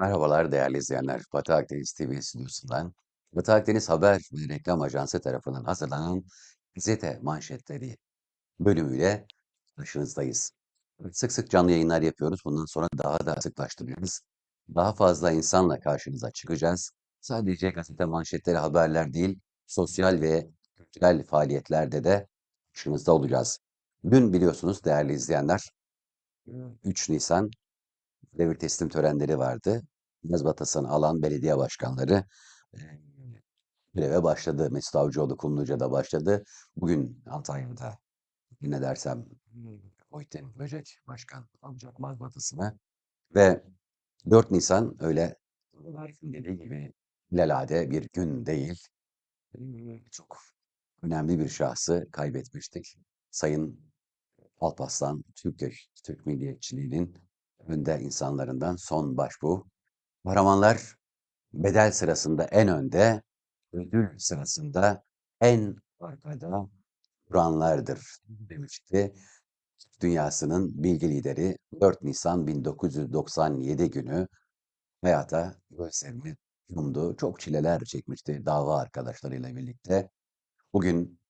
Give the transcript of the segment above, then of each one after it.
Merhabalar değerli izleyenler. Batı Akdeniz TV stüdyosundan Batı Akdeniz Haber ve Reklam Ajansı tarafından hazırlanan gazete manşetleri bölümüyle karşınızdayız. Sık sık canlı yayınlar yapıyoruz. Bundan sonra daha da sıklaştırıyoruz. Daha fazla insanla karşınıza çıkacağız. Sadece gazete manşetleri haberler değil, sosyal ve kültürel faaliyetlerde de karşınızda olacağız. Dün biliyorsunuz değerli izleyenler 3 Nisan devir teslim törenleri vardı. Yazbatası'nı alan belediye başkanları eee, göreve başladı. Mesut Avcıoğlu Kumluca'da başladı. Bugün Antalya'da yine dersem Oyten Böcek Başkan alacak mazbatasını ve 4 Nisan öyle dediği gibi lelade bir gün değil. Çok önemli bir şahsı kaybetmiştik. Sayın Alparslan Türkeş, Türk milliyetçiliğinin önde insanlarından son başbuğ. Kahramanlar bedel sırasında en önde, ödül sırasında en arkada duranlardır demişti. Dünyasının bilgi lideri 4 Nisan 1997 günü hayata gözlerini yumdu. Çok çileler çekmişti dava arkadaşlarıyla birlikte. Bugün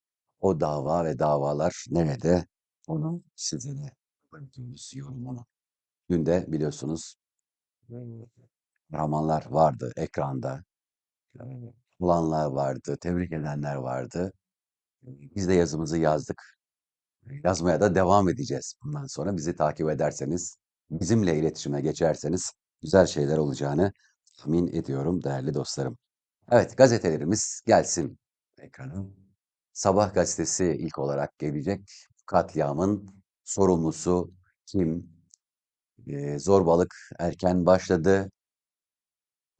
o dava ve davalar nerede? Onu size de yorumunu. Dün de biliyorsunuz kahramanlar vardı ekranda. Bulanlar vardı, tebrik edenler vardı. Biz de yazımızı yazdık. Yazmaya da devam edeceğiz bundan sonra. Bizi takip ederseniz, bizimle iletişime geçerseniz güzel şeyler olacağını tahmin ediyorum değerli dostlarım. Evet, gazetelerimiz gelsin ekrana. Sabah gazetesi ilk olarak gelecek. Katliamın sorumlusu kim? Ee, zorbalık erken başladı.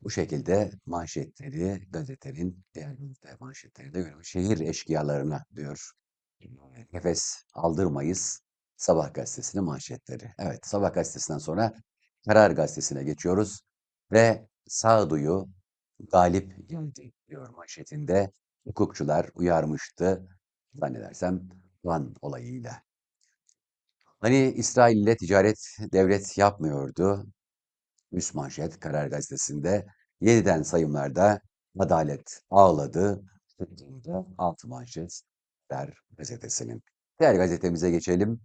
Bu şekilde manşetleri gazetenin diğer gazete manşetleri de görüyoruz. Şehir eşkıyalarına diyor. Nefes aldırmayız. Sabah gazetesinin manşetleri. Evet, Sabah gazetesinden sonra Karar gazetesine geçiyoruz ve sağduyu galip geldi diyor manşetinde. Hukukçular uyarmıştı zannedersem Van olayıyla. Hani İsrail ile ticaret devlet yapmıyordu. Üst manşet Karar Gazetesi'nde yeniden sayımlarda adalet ağladı. Alt manşet Karar Gazetesi'nin. Diğer gazetemize geçelim.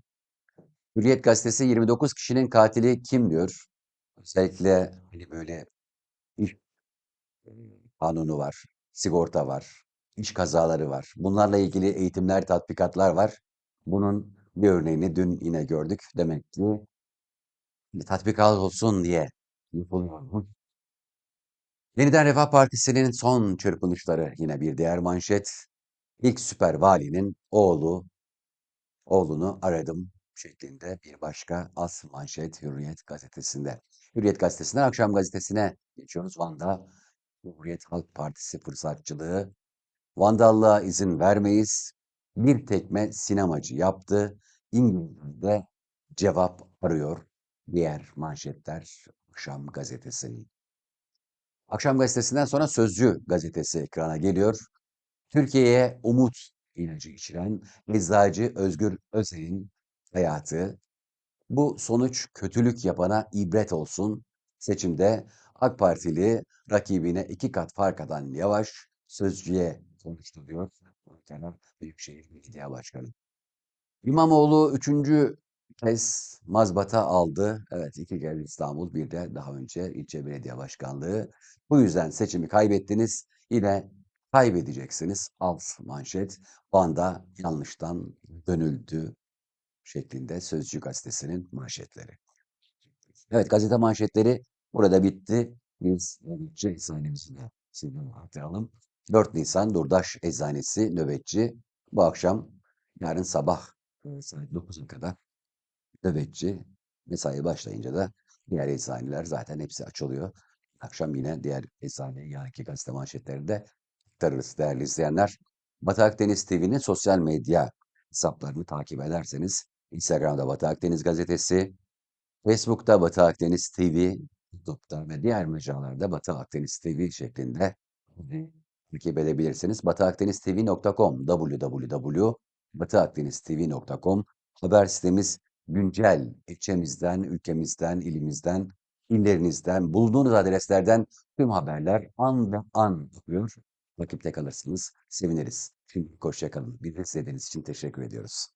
Hürriyet Gazetesi 29 kişinin katili kim diyor? Özellikle hani böyle iş kanunu var, sigorta var, iş kazaları var. Bunlarla ilgili eğitimler, tatbikatlar var. Bunun bir örneğini dün yine gördük. Demek ki tatbikat olsun diye yapılıyor. Yeniden Refah Partisi'nin son çırpınışları yine bir diğer manşet. İlk süper valinin oğlu, oğlunu aradım şeklinde bir başka as manşet Hürriyet gazetesinde. Hürriyet gazetesinden akşam gazetesine geçiyoruz. Van'da Cumhuriyet Halk Partisi fırsatçılığı. Vandallığa izin vermeyiz. Bir tekme sinemacı yaptı. İngilizce cevap arıyor. Diğer manşetler Akşam gazetesinin. Akşam gazetesinden sonra Sözcü gazetesi ekrana geliyor. Türkiye'ye umut ilacı içiren eczacı Özgür Özel'in hayatı. Bu sonuç kötülük yapana ibret olsun. Seçimde AK Partili rakibine iki kat fark atan Yavaş Sözcü'ye konuştu diyor. Büyükşehir Belediye Başkanı. İmamoğlu üçüncü kez mazbata aldı. Evet iki kere İstanbul bir de daha önce ilçe belediye başkanlığı. Bu yüzden seçimi kaybettiniz. Yine kaybedeceksiniz. Alt manşet Van'da yanlıştan dönüldü şeklinde Sözcü gazetesinin manşetleri. Evet gazete manşetleri burada bitti. Biz nöbetçi eczanemizi de hatırlayalım. 4 Nisan Durdaş Eczanesi nöbetçi. Bu akşam yarın sabah e, saat 9'a kadar nöbetçi. Mesai başlayınca da diğer eczaneler zaten hepsi açılıyor. Akşam yine diğer eczane yarınki gazete manşetlerinde aktarırız değerli izleyenler. Batı Akdeniz TV'nin sosyal medya hesaplarını takip ederseniz Instagram'da Batı Akdeniz Gazetesi, Facebook'ta Batı Akdeniz TV, YouTube'da ve diğer mecralarda Batı Akdeniz TV şeklinde takip edebilirsiniz. batıakdeniztv.com www.batıakdeniztv.com haber sitemiz güncel ilçemizden, ülkemizden, ilimizden illerinizden, bulunduğunuz adreslerden tüm haberler an ve an akıyor. Takipte kalırsınız, seviniriz. Şimdilik hoşça kalın. Bizi izlediğiniz için teşekkür ediyoruz.